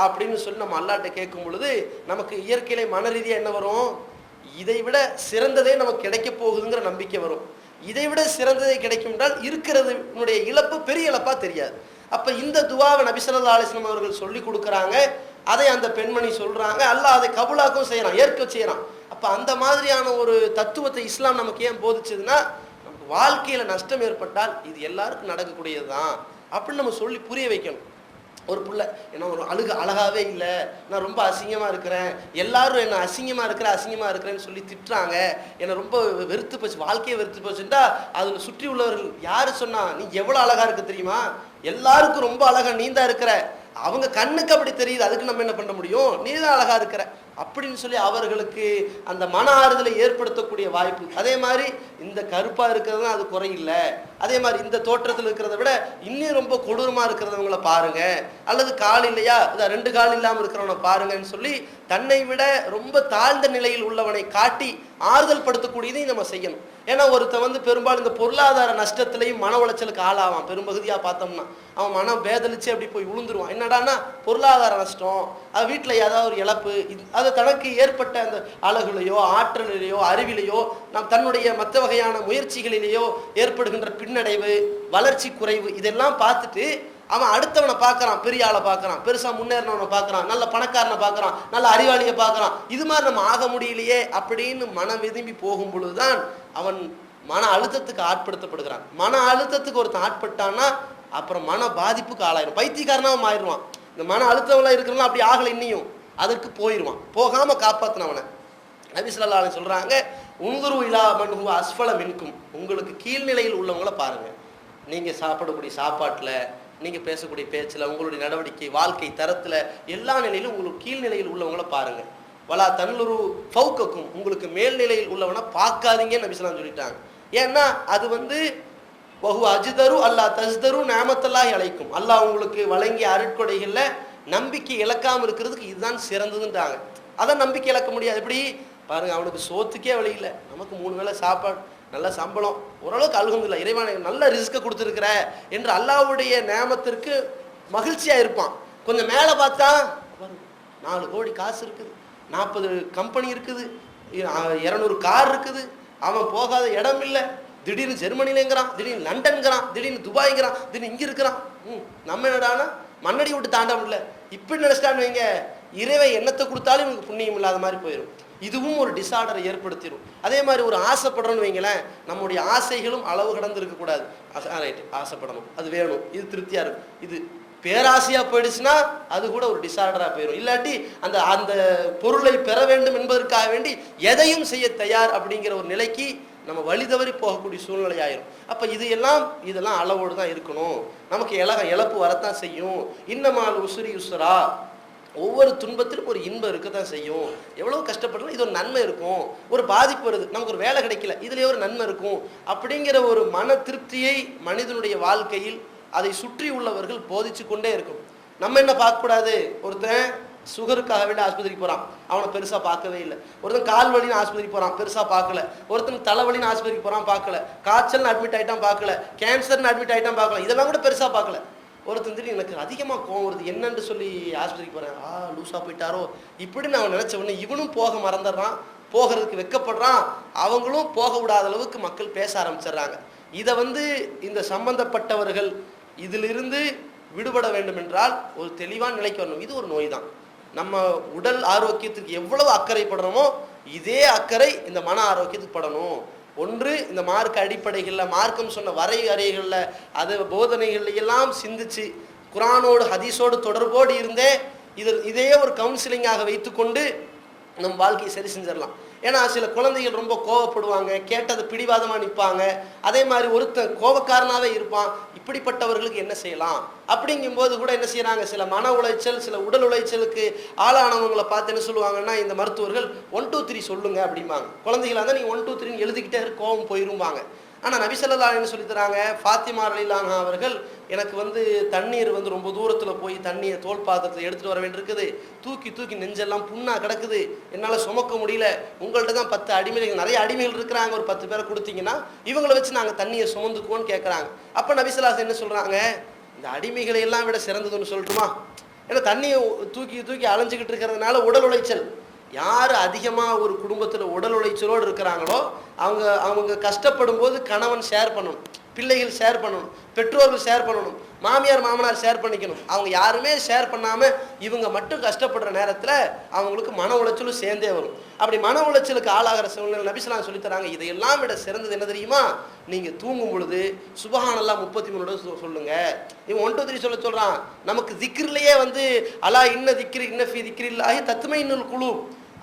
அப்படின்னு சொல்லி நம்ம அல்லாட்ட கேட்கும் பொழுது நமக்கு இயற்கையிலே மன ரீதியாக என்ன வரும்? இதை விட சிறந்ததே நமக்கு கிடைக்க போகுதுங்கிற நம்பிக்கை வரும். இதை விட சிறந்ததே கிடைக்கும் என்றால் இருக்கிறதுனுடைய இழப்பு பெரிய இழப்பாக தெரியாது. அப்போ இந்த துவாவை நபிசல்லா அலிஸ்லாம் அவர்கள் சொல்லி கொடுக்குறாங்க. அதை அந்த பெண்மணி சொல்கிறாங்க அல்ல அதை கபுலாக்கவும் செய்கிறான் ஏற்க செய்கிறான் அப்போ அந்த மாதிரியான ஒரு தத்துவத்தை இஸ்லாம் நமக்கு ஏன் போதிச்சதுன்னா வாழ்க்கையில் நஷ்டம் ஏற்பட்டால் இது எல்லாருக்கும் நடக்கக்கூடியது தான் அப்படின்னு நம்ம சொல்லி புரிய வைக்கணும். ஒரு பிள்ளை என்ன ஒரு அழுக அழகாவே இல்லை நான் ரொம்ப அசிங்கமாக இருக்கிறேன் எல்லாரும் என்ன அசிங்கமாக இருக்கிற அசிங்கமாக இருக்கிறேன்னு சொல்லி திட்டுறாங்க என்னை ரொம்ப வெறுத்து போச்சு வாழ்க்கையை வெறுத்து போச்சுட்டா அதில் சுற்றி உள்ளவர்கள் யார் சொன்னா நீ எவ்வளோ அழகாக இருக்கு தெரியுமா? எல்லாருக்கும் ரொம்ப அழகாக நீந்தா இருக்கிற அவங்க கண்ணுக்கு அப்படி தெரியுது அதுக்கு நம்ம என்ன பண்ண முடியும்? நீ தான் அழகா இருக்கிற. அப்படின்னு சொல்லி அவர்களுக்கு அந்த மன ஆறுதலை ஏற்படுத்தக்கூடிய வாய்ப்பு. அதே மாதிரி இந்த கருப்பா இருக்கிறது அது குறையில்லை. அதே மாதிரி இந்த தோற்றத்தில் இருக்கிறத விட இன்னும் ரொம்ப கொடூரமா இருக்கிறவங்கள பாருங்க. அல்லது கால் இல்லையா? ரெண்டு கால் இல்லாமல் இருக்கிறவனை பாருங்கன்னு சொல்லி தன்னை விட ரொம்ப தாழ்ந்த நிலையில் உள்ளவனை காட்டி ஆறுதல் படுத்தக்கூடியதையும் நம்ம செய்யணும். ஏன்னா ஒருத்தன் வந்து பெரும்பாலும் இந்த பொருளாதார நஷ்டத்திலையும் மன உளைச்சலுக்கு ஆளாவான். பெரும்பகுதியா பார்த்தோம்னா. அவன் மனம் பேதலிச்சு அப்படி போய் விழுந்துருவான் என்னடான்னா பொருளாதார நஷ்டம் அது வீட்டில் ஏதாவது ஒரு இழப்பு இது- அது தனக்கு ஏற்பட்ட அந்த அழகுலையோ ஆற்றலிலேயோ அறிவிலையோ நாம் தன்னுடைய மற்ற வகையான முயற்சிகளிலேயோ ஏற்படுகின்ற பின்னடைவு வளர்ச்சி குறைவு இதெல்லாம் பார்த்துட்டு அவன் அடுத்தவனை பார்க்கறான் பெரிய ஆளை பார்க்குறான் பெருசா முன்னேறினவனை பார்க்கறான் நல்ல பணக்காரனை பார்க்கறான் நல்ல அறிவாளியை பார்க்குறான். இது மாதிரி நம்ம ஆக முடியலையே அப்படின்னு மனம் விரும்பி போகும் பொழுதுதான் அவன் மன அழுத்தத்துக்கு ஆட்படுத்தப்படுகிறான். மன அழுத்தத்துக்கு ஒருத்தன் ஆட்பட்டான்னா அப்புறம் மன பாதிப்புக்கு ஆளாயிரும். பைத்தியக்காரனாவும் ஆயிடுவான் இந்த மன அழுத்தம்லாம் இருக்கிறவங்க அப்படி ஆகலை இன்னியும். அதற்கு போயிடுவான் போகாமல் காப்பாற்றினவனை நபிசுல்லா சொல்கிறாங்க உங்குரு இலா மன்ஹு அஸ்ஃபல மின்கும். உங்களுக்கு கீழ்நிலையில் உள்ளவங்கள பாருங்கள் நீங்கள் சாப்பிடக்கூடிய சாப்பாட்டில் நீங்கள் பேசக்கூடிய பேச்சில் உங்களுடைய நடவடிக்கை வாழ்க்கை தரத்தில் எல்லா நிலையிலும் உங்களுக்கு கீழ்நிலையில் உள்ளவங்கள பாருங்கள் வலா தன்னுரு ஃபவுக்கக்கும் உங்களுக்கு மேல்நிலையில் உள்ளவனை பார்க்காதீங்கன்னு நபிசுலாம் சொல்லிட்டாங்க. ஏன்னா அது வந்து வஹு அஜ்தரு அல்லாஹ் தஸ்தரு நேமத்தல்லாஹி அழைக்கும் அல்லாஹ் உங்களுக்கு வழங்கிய அருட்கொடைகளில் நம்பிக்கை இழக்காமல் இருக்கிறதுக்கு இதுதான் சிறந்ததுன்றாங்க. அதான் நம்பிக்கை இழக்க முடியாது. எப்படி? பாருங்க அவனுக்கு சோத்துக்கே வழி இல்லை. நமக்கு மூணு வேளை சாப்பாடு நல்ல சம்பளம். ஓரளவுக்கு அழுகுந்தில்லை இறைவன் நல்ல ரிஸ்க்கை கொடுத்துருக்குற என்று அல்லாவுடைய நேமத்திற்கு மகிழ்ச்சியா இருப்பான். கொஞ்சம் மேலே பார்த்தா நாலு கோடி காசு இருக்குது. நாற்பது கம்பெனி இருக்குது. இரநூறு கார் இருக்குது. அவன் போகாத இடம் இல்லை. திடீர்னு ஜெர்மனிலேங்கிறான் திடீர்னு லண்டன்கிறான் திடீர்னு துபாய்ங்கிறான் திடீர்னு இங்கே இருக்கிறான். ம் நம்ம என்னடானா மண்ணடி விட்டு தாண்ட முடியல இப்படி நினைச்சிட்டான்னு வைங்க இறைவன் என்னத்தை கொடுத்தாலும் இவனுக்கு புண்ணியம் இல்லாத மாதிரி போயிடும் இதுவும் ஒரு டிசார்டரை ஏற்படுத்திடும் அதே மாதிரி ஒரு ஆசைப்படுறோன்னு வைங்களேன் நம்முடைய ஆசைகளும் அளவு கடந்து இருக்கக்கூடாது ரைட் ஆசைப்படணும். அது வேணும். இது திருப்தியாக இருக்கும். இது பேராசையாக போயிடுச்சுன்னா அது கூட ஒரு டிசார்டராக போயிடும் இல்லாட்டி அந்த அந்த பொருளை பெற வேண்டும் என்பதற்காக வேண்டி எதையும் செய்ய தயார் அப்படிங்கிற ஒரு நிலைக்கு நம்ம வழி தவறி போகக்கூடிய சூழ்நிலை ஆயிரும் அப்ப இது எல்லாம் இதெல்லாம் அளவோடு தான் இருக்கணும். நமக்கு இலக இழப்பு வரத்தான் செய்யும். இன்னமால் உசுரி உசுரா. ஒவ்வொரு துன்பத்திலும் ஒரு இன்பம் இருக்க தான் செய்யும். எவ்வளோ கஷ்டப்பட்டாலும் இது ஒரு நன்மை இருக்கும். ஒரு பாதிப்பு வருது. நமக்கு ஒரு வேலை கிடைக்கல. இதுலயே ஒரு நன்மை இருக்கும். அப்படிங்கிற ஒரு மன திருப்தியை மனிதனுடைய வாழ்க்கையில் அதை சுற்றி உள்ளவர்கள் போதிச்சு கொண்டே இருக்கும். நம்ம என்ன பார்க்கக்கூடாது? ஒருத்தன் சுகருக்காக வேண்டி ஆஸ்பத்திரிக்கு போகிறான் அவனை பெருசாக பார்க்கவே இல்லை. ஒருத்தன் கால் வலின்னு ஆஸ்பத்திரிக்கு போகிறான் பெருசாக பார்க்கல. ஒருத்தன் தலைவலின்னு ஆஸ்பத்திரிக்கு போகிறான் பார்க்கல. காய்ச்சல்னு அட்மிட் ஆகிட்டான் பார்க்கல. கேன்சர்னு அட்மிட் ஆகிட்டான் பார்க்கல. இதெல்லாம் கூட பெருசாக பார்க்கல. ஒருத்தன் திடீர்னு எனக்கு அதிகமாக கோவம் வருது. என்னன்னு சொல்லி ஆஸ்பத்திரிக்கு போகிறேன் ஆ லூஸாக போயிட்டாரோ? இப்படின்னு அவன் நினச்ச உடனே இவனும் போக மறந்துடுறான். போகிறதுக்கு வெட்கப்படுறான் அவங்களும் போக விடாத அளவுக்கு மக்கள் பேச ஆரம்பிச்சிடுறாங்க. இதை வந்து இந்த சம்பந்தப்பட்டவர்கள் இதிலிருந்து விடுபட வேண்டும் என்றால் ஒரு தெளிவான நிலைக்கு வரணும். இது ஒரு நோய் தான். நம்ம உடல் ஆரோக்கியத்துக்கு எவ்வளவு அக்கறை படணுமோ இதே அக்கறை இந்த மன ஆரோக்கியத்துக்கு படணும். ஒன்று இந்த மார்க்க அடிப்படைகளில் மார்க்கம் சொன்ன வரையறைகளில் அது போதனைகள் எல்லாம் சிந்திச்சு குரானோடு ஹதீஸோடு தொடர்போடு இருந்தே இது இதையே ஒரு கவுன்சிலிங்காக வைத்துக்கொண்டு நம் வாழ்க்கையை சரி செஞ்சிடலாம். ஏன்னா சில குழந்தைகள் ரொம்ப கோவப்படுவாங்க கேட்டது பிடிவாதமாக நிற்பாங்க அதே மாதிரி ஒருத்தன் கோபக்காரனாகவே இருப்பான் இப்படிப்பட்டவர்களுக்கு என்ன செய்யலாம்? அப்படிங்கும்போது கூட என்ன செய்கிறாங்க சில மன உளைச்சல் சில உடல் உளைச்சலுக்கு ஆளானவங்களை பார்த்து என்ன சொல்லுவாங்கன்னா இந்த மருத்துவர்கள் ஒன் டூ த்ரீ சொல்லுங்க அப்படிம்பாங்க. குழந்தைகளாக இருந்தால் நீங்கள் ஒன் டூ த்ரீன்னு எழுதிக்கிட்டே கோவம் போயிரும்பாங்க. ஆனால் நபிசல்லா என்ன சொல்லி தராங்க ஃபாத்திமா அலிலானா அவர்கள் எனக்கு வந்து தண்ணீர் வந்து ரொம்ப தூரத்தில் போய் தண்ணியை தோல் பாத்திரத்தில் எடுத்துகிட்டு வர வேண்டியிருக்குது. தூக்கி தூக்கி நெஞ்செல்லாம் புண்ணாக கிடக்குது. என்னால் சுமக்க முடியல. உங்கள்கிட்ட தான் பத்து அடிமைகள் நிறைய அடிமைகள் இருக்கிறாங்க. ஒரு பத்து பேரை கொடுத்தீங்கன்னா இவங்களை வச்சு நாங்கள் தண்ணியை சுமந்துக்குவோன்னு கேட்குறாங்க அப்போ நபிசல்லாஸ் என்ன சொல்கிறாங்க இந்த அடிமைகளை எல்லாம் விட சிறந்ததுன்னு சொல்லட்டுமா? ஏன்னா தண்ணியை தூக்கி தூக்கி அலைஞ்சிக்கிட்டு இருக்கிறதுனால உடல் உளைச்சல். யார் அதிகமாக ஒரு குடும்பத்தில் உடல் உளைச்சலோடு இருக்கிறாங்களோ அவங்க அவங்க கஷ்டப்படும் போது கணவன் ஷேர் பண்ணணும் பிள்ளைகள் ஷேர் பண்ணணும் பெற்றோர்கள் ஷேர் பண்ணணும் மாமியார் மாமனார் ஷேர் பண்ணிக்கணும். அவங்க யாருமே ஷேர் பண்ணாமல் இவங்க மட்டும் கஷ்டப்படுற நேரத்தில் அவங்களுக்கு மன உளைச்சலும் சேர்ந்தே வரும். அப்படி மன உளைச்சலுக்கு ஆளாகிற சூழ்நிலை நபிசலாம் சொல்லித்தராங்க. இதையெல்லாம் விட சிறந்தது என்ன தெரியுமா? நீங்கள் தூங்கும் பொழுது சுபஹானெல்லாம் முப்பத்தி மூணு சொல்லுங்க. இவன் ஒன் டூ த்ரீ சொல்ல சொல்கிறான் நமக்கு திக்ரிலேயே வந்து அலா இன்ன திக்ரி இன்ன ஃபி திக்ரி இல்லாஹி தத்துமை இன்னொரு குழு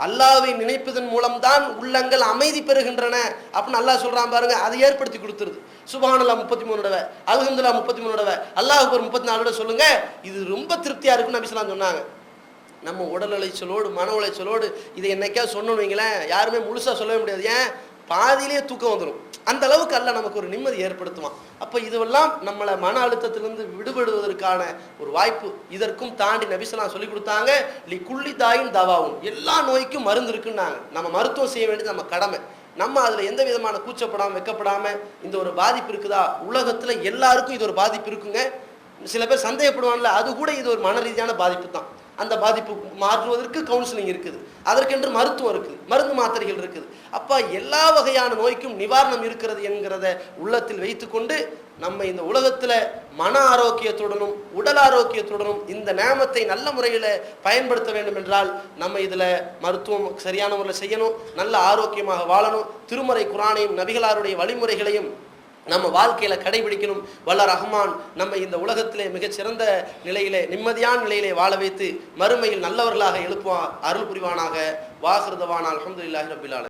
அல்லாவை நினைப்பதன் மூலம்தான் உள்ளங்கள் அமைதி பெறுகின்றன அப்படின்னு அல்லாஹ் சொல்றான் பாருங்க. அதை ஏற்படுத்தி கொடுத்துருது. சுபானல்லா முப்பத்தி மூணு தடவை அலகந்துல்லா முப்பத்தி மூணு தடவை. அல்லாஹ் ஒரு முப்பத்தி நாலு தடவை சொல்லுங்க. இது ரொம்ப திருப்தியா இருக்குன்னு நபிசலாம் சொன்னாங்க. நம்ம உடல் உளைச்சலோடு மன உளைச்சலோடு இதை என்னைக்கா சொன்னோன்னு வைங்களேன் யாருமே முழுசாக சொல்லவே முடியாது. ஏன்? பாதியிலேயே தூக்கம் வந்துடும் அந்த அளவுக்கு அல்ல நமக்கு ஒரு நிம்மதி ஏற்படுத்துவான். அப்போ இதுவெல்லாம் நம்மளை மன அழுத்தத்திலிருந்து விடுபடுவதற்கான ஒரு வாய்ப்பு இதற்கும் தாண்டி நபிசலாம் சொல்லி கொடுத்தாங்க. இல்லை குள்ளி தாயும் தவாவும். எல்லா நோய்க்கும் மருந்து இருக்குன்னாங்க. நம்ம மருத்துவம் செய்ய வேண்டியது நம்ம கடமை. நம்ம அதில் எந்த விதமான கூச்சப்படாமல் வெக்கப்படாமல் இந்த ஒரு பாதிப்பு இருக்குதா? உலகத்தில் எல்லாருக்கும் இது ஒரு பாதிப்பு இருக்குங்க. சில பேர் சந்தேகப்படுவாங்கள அது கூட இது ஒரு மன ரீதியான பாதிப்பு தான். அந்த பாதிப்பு மாற்றுவதற்கு கவுன்சிலிங் இருக்குது. அதற்கென்று மருத்துவம் இருக்குது. மருந்து மாத்திரைகள் இருக்குது. அப்போ எல்லா வகையான நோய்க்கும் நிவாரணம் இருக்கிறது என்கிறத உள்ளத்தில் வைத்துக்கொண்டு நம்ம இந்த உலகத்தில் மன ஆரோக்கியத்துடனும் உடல் ஆரோக்கியத்துடனும் இந்த நேமத்தை நல்ல முறையில் பயன்படுத்த வேண்டும் என்றால் நம்ம இதில் மருத்துவம் சரியான முறையில் செய்யணும். நல்ல ஆரோக்கியமாக வாழணும். திருமறை குரானையும் நபிகளாருடைய வழிமுறைகளையும் நம்ம வாழ்க்கையில கடைபிடிக்கணும். வல்ல ரஹ்மான் நம்ம இந்த உலகத்திலே மிகச்சிறந்த நிலையிலே நிம்மதியான நிலையிலே வாழ வைத்து மறுமையில் நல்லவர்களாக எழுப்புவான் அருள் புரிவானாக. வாகிருதவான அல்ஹம்துலில்லாஹி ரபிலான